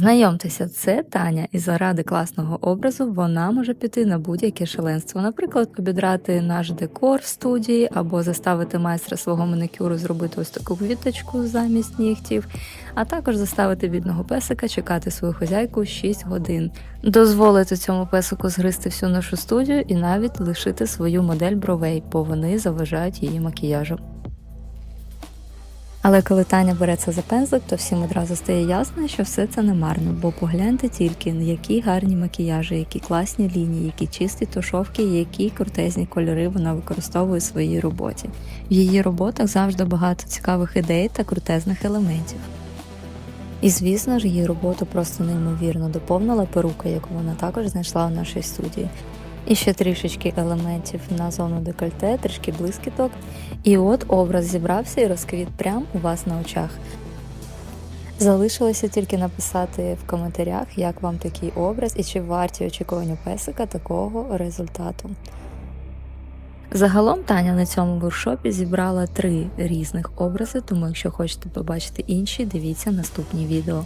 Знайомтеся, це Таня, і заради класного образу вона може піти на будь-яке шаленство. Наприклад, обідрати наш декор в студії або заставити майстра свого манікюру зробити ось таку квіточку замість нігтів, а також заставити бідного песика чекати свою хозяйку 6 годин, дозволити цьому песику згристи всю нашу студію і навіть лишити свою модель бровей, бо вони заважають її макіяжу. Але коли Таня береться за пензлик, то всім одразу стає ясно, що все це не марно, бо погляньте тільки, які гарні макіяжі, які класні лінії, які чисті тушовки, які крутезні кольори вона використовує у своїй роботі. В її роботах завжди багато цікавих ідей та крутезних елементів. І звісно ж, її роботу просто неймовірно доповнила перука, яку вона також знайшла у нашій студії. І ще трішечки елементів на зону декольте, трішки блискіток. І от образ зібрався і розквіт прямо у вас на очах. Залишилося тільки написати в коментарях, як вам такий образ і чи варті очікування песика такого результату. Загалом Таня на цьому воркшопі зібрала три різних образи, тому якщо хочете побачити інші, дивіться наступні відео.